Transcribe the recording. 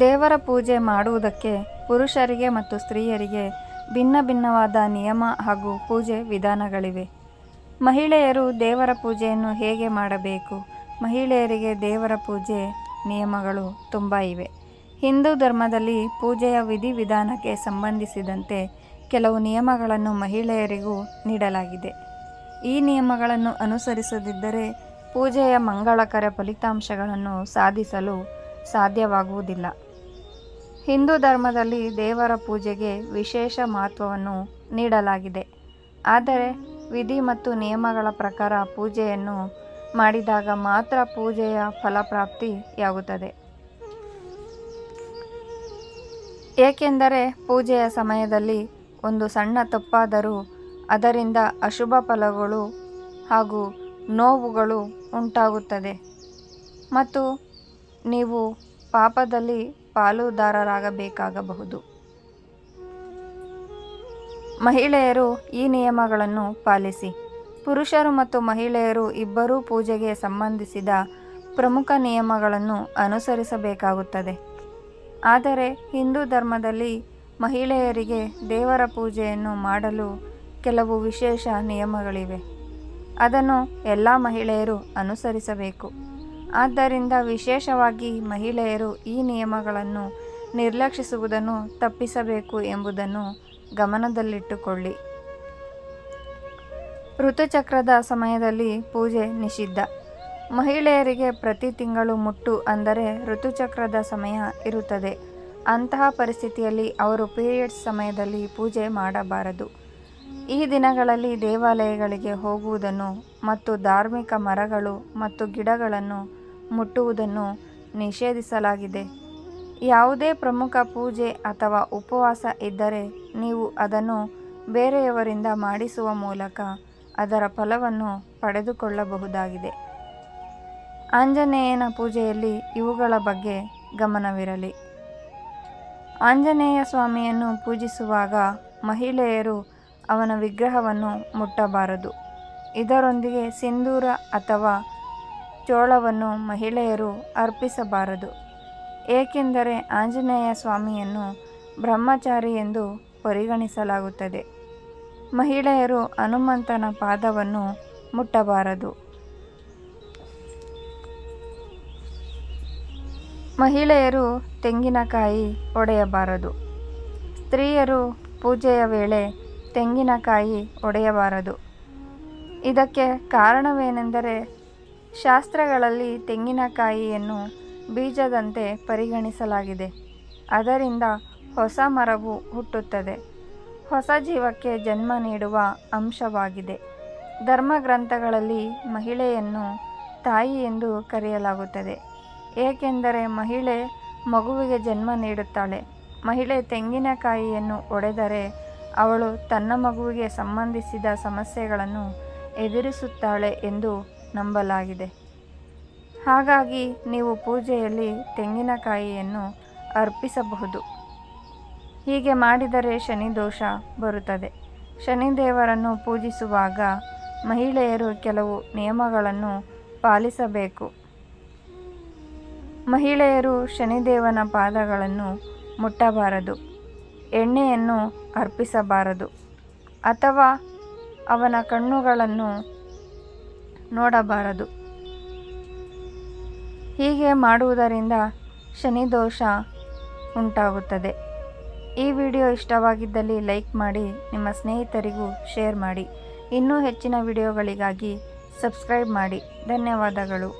ದೇವರ ಪೂಜೆ ಮಾಡುವುದಕ್ಕೆ ಪುರುಷರಿಗೆ ಮತ್ತು ಸ್ತ್ರೀಯರಿಗೆ ಭಿನ್ನ ಭಿನ್ನವಾದ ನಿಯಮ ಹಾಗೂ ಪೂಜೆ ವಿಧಾನಗಳಿವೆ. ಮಹಿಳೆಯರು ದೇವರ ಪೂಜೆಯನ್ನು ಹೇಗೆ ಮಾಡಬೇಕು? ಮಹಿಳೆಯರಿಗೆ ದೇವರ ಪೂಜೆ ನಿಯಮಗಳು ತುಂಬ ಇವೆ. ಹಿಂದೂ ಧರ್ಮದಲ್ಲಿ ಪೂಜೆಯ ವಿಧಿವಿಧಾನಕ್ಕೆ ಸಂಬಂಧಿಸಿದಂತೆ ಕೆಲವು ನಿಯಮಗಳನ್ನು ಮಹಿಳೆಯರಿಗೂ ನೀಡಲಾಗಿದೆ. ಈ ನಿಯಮಗಳನ್ನು ಅನುಸರಿಸದಿದ್ದರೆ ಪೂಜೆಯ ಮಂಗಳಕರ ಫಲಿತಾಂಶಗಳನ್ನು ಸಾಧಿಸಲು ಸಾಧ್ಯವಾಗುವುದಿಲ್ಲ. ಹಿಂದೂ ಧರ್ಮದಲ್ಲಿ ದೇವರ ಪೂಜೆಗೆ ವಿಶೇಷ ಮಹತ್ವವನ್ನು ನೀಡಲಾಗಿದೆ. ಆದರೆ ವಿಧಿ ಮತ್ತು ನಿಯಮಗಳ ಪ್ರಕಾರ ಪೂಜೆಯನ್ನು ಮಾಡಿದಾಗ ಮಾತ್ರ ಪೂಜೆಯ ಫಲಪ್ರಾಪ್ತಿಯಾಗುತ್ತದೆ ಏಕೆಂದರೆ ಪೂಜೆಯ ಸಮಯದಲ್ಲಿ ಒಂದು ಸಣ್ಣ ತಪ್ಪಾದರೂ ಅದರಿಂದ ಅಶುಭ ಫಲಗಳು ಹಾಗೂ ನೋವುಗಳು ಉಂಟಾಗುತ್ತದೆ. ಮತ್ತು ನೀವು ಪಾಪದಲ್ಲಿ ಪಾಲುದಾರರಾಗಬೇಕಾಗಬಹುದು. ಮಹಿಳೆಯರು ಈ ನಿಯಮಗಳನ್ನು ಪಾಲಿಸಿ. ಪುರುಷರು ಮತ್ತು ಮಹಿಳೆಯರು ಇಬ್ಬರೂ ಪೂಜೆಗೆ ಸಂಬಂಧಿಸಿದ ಪ್ರಮುಖ ನಿಯಮಗಳನ್ನು ಅನುಸರಿಸಬೇಕಾಗುತ್ತದೆ. ಆದರೆ ಹಿಂದೂ ಧರ್ಮದಲ್ಲಿ ಮಹಿಳೆಯರಿಗೆ ದೇವರ ಪೂಜೆಯನ್ನು ಮಾಡಲು ಕೆಲವು ವಿಶೇಷ ನಿಯಮಗಳಿವೆ. ಅದನ್ನು ಎಲ್ಲ ಮಹಿಳೆಯರು ಅನುಸರಿಸಬೇಕು. ಆದ್ದರಿಂದ ವಿಶೇಷವಾಗಿ ಮಹಿಳೆಯರು ಈ ನಿಯಮಗಳನ್ನು ನಿರ್ಲಕ್ಷಿಸುವುದನ್ನು ತಪ್ಪಿಸಬೇಕು ಎಂಬುದನ್ನು ಗಮನದಲ್ಲಿಟ್ಟುಕೊಳ್ಳಿ. ಋತುಚಕ್ರದ ಸಮಯದಲ್ಲಿ ಪೂಜೆ ನಿಷಿದ್ಧ. ಮಹಿಳೆಯರಿಗೆ ಪ್ರತಿ ತಿಂಗಳು ಮುಟ್ಟು ಅಂದರೆ ಋತುಚಕ್ರದ ಸಮಯ ಇರುತ್ತದೆ. ಅಂತಹ ಪರಿಸ್ಥಿತಿಯಲ್ಲಿ ಅವರು ಪೀರಿಯಡ್ಸ್ ಸಮಯದಲ್ಲಿ ಪೂಜೆ ಮಾಡಬಾರದು. ಈ ದಿನಗಳಲ್ಲಿ ದೇವಾಲಯಗಳಿಗೆ ಹೋಗುವುದನ್ನು ಮತ್ತು ಧಾರ್ಮಿಕ ಮರಗಳು ಮತ್ತು ಗಿಡಗಳನ್ನು ಮುಟ್ಟುವುದನ್ನು ನಿಷೇಧಿಸಲಾಗಿದೆ. ಯಾವುದೇ ಪ್ರಮುಖ ಪೂಜೆ ಅಥವಾ ಉಪವಾಸ ಇದ್ದರೆ ನೀವು ಅದನ್ನು ಬೇರೆಯವರಿಂದ ಮಾಡಿಸುವ ಮೂಲಕ ಅದರ ಫಲವನ್ನು ಪಡೆದುಕೊಳ್ಳಬಹುದಾಗಿದೆ. ಆಂಜನೇಯನ ಪೂಜೆಯಲ್ಲಿ ಇವುಗಳ ಬಗ್ಗೆ ಗಮನವಿರಲಿ. ಆಂಜನೇಯ ಸ್ವಾಮಿಯನ್ನು ಪೂಜಿಸುವಾಗ ಮಹಿಳೆಯರು ಅವನ ವಿಗ್ರಹವನ್ನು ಮುಟ್ಟಬಾರದು. ಇದರೊಂದಿಗೆ ಸಿಂಧೂರ ಅಥವಾ ಚೋಳವನ್ನು ಮಹಿಳೆಯರು ಅರ್ಪಿಸಬಾರದು. ಏಕೆಂದರೆ ಆಂಜನೇಯ ಸ್ವಾಮಿಯನ್ನು ಬ್ರಹ್ಮಚಾರಿ ಎಂದು ಪರಿಗಣಿಸಲಾಗುತ್ತದೆ. ಮಹಿಳೆಯರು ಹನುಮಂತನ ಪಾದವನ್ನು ಮುಟ್ಟಬಾರದು. ಮಹಿಳೆಯರು ತೆಂಗಿನಕಾಯಿ ಒಡೆಯಬಾರದು. ಸ್ತ್ರೀಯರು ಪೂಜೆಯ ವೇಳೆ ತೆಂಗಿನಕಾಯಿ ಒಡೆಯಬಾರದು. ಇದಕ್ಕೆ ಕಾರಣವೇನೆಂದರೆ ಶಾಸ್ತ್ರಗಳಲ್ಲಿ ತೆಂಗಿನಕಾಯಿಯನ್ನು ಬೀಜದಂತೆ ಪರಿಗಣಿಸಲಾಗಿದೆ. ಅದರಿಂದ ಹೊಸ ಮರವು ಹುಟ್ಟುತ್ತದೆ. ಹೊಸ ಜೀವಕ್ಕೆ ಜನ್ಮ ನೀಡುವ ಅಂಶವಾಗಿದೆ. ಧರ್ಮಗ್ರಂಥಗಳಲ್ಲಿ ಮಹಿಳೆಯನ್ನು ತಾಯಿ ಎಂದು ಕರೆಯಲಾಗುತ್ತದೆ. ಏಕೆಂದರೆ ಮಹಿಳೆ ಮಗುವಿಗೆ ಜನ್ಮ ನೀಡುತ್ತಾಳೆ. ಮಹಿಳೆ ತೆಂಗಿನಕಾಯಿಯನ್ನು ಒಡೆದರೆ ಅವಳು ತನ್ನ ಮಗುವಿಗೆ ಸಂಬಂಧಿಸಿದ ಸಮಸ್ಯೆಗಳನ್ನು ಎದುರಿಸುತ್ತಾಳೆ ಎಂದು ನಂಬಲಾಗಿದೆ. ಹಾಗಾಗಿ ನೀವು ಪೂಜೆಯಲ್ಲಿ ತೆಂಗಿನಕಾಯಿಯನ್ನು ಅರ್ಪಿಸಬಹುದು. ಹೀಗೆ ಮಾಡಿದರೆ ಶನಿ ದೋಷ ಬರುತ್ತದೆ. ಶನಿದೇವರನ್ನು ಪೂಜಿಸುವಾಗ ಮಹಿಳೆಯರು ಕೆಲವು ನಿಯಮಗಳನ್ನು ಪಾಲಿಸಬೇಕು. ಮಹಿಳೆಯರು ಶನಿದೇವನ ಪಾದಗಳನ್ನು ಮುಟ್ಟಬಾರದು. ಎಣ್ಣೆಯನ್ನು ಅರ್ಪಿಸಬಾರದು. ಅಥವಾ ಅವನ ಕಣ್ಣುಗಳನ್ನು ನೋಡಬಾರದು. ಹೀಗೆ ಮಾಡುವುದರಿಂದ ಶನಿದೋಷ ಉಂಟಾಗುತ್ತದೆ. ಈ ವಿಡಿಯೋ ಇಷ್ಟವಾಗಿದ್ದಲ್ಲಿ ಲೈಕ್ ಮಾಡಿ, ನಿಮ್ಮ ಸ್ನೇಹಿತರಿಗೂ ಶೇರ್ ಮಾಡಿ. ಇನ್ನೂ ಹೆಚ್ಚಿನ ವಿಡಿಯೋಗಳಿಗಾಗಿ ಸಬ್ಸ್ಕ್ರೈಬ್ ಮಾಡಿ. ಧನ್ಯವಾದಗಳು.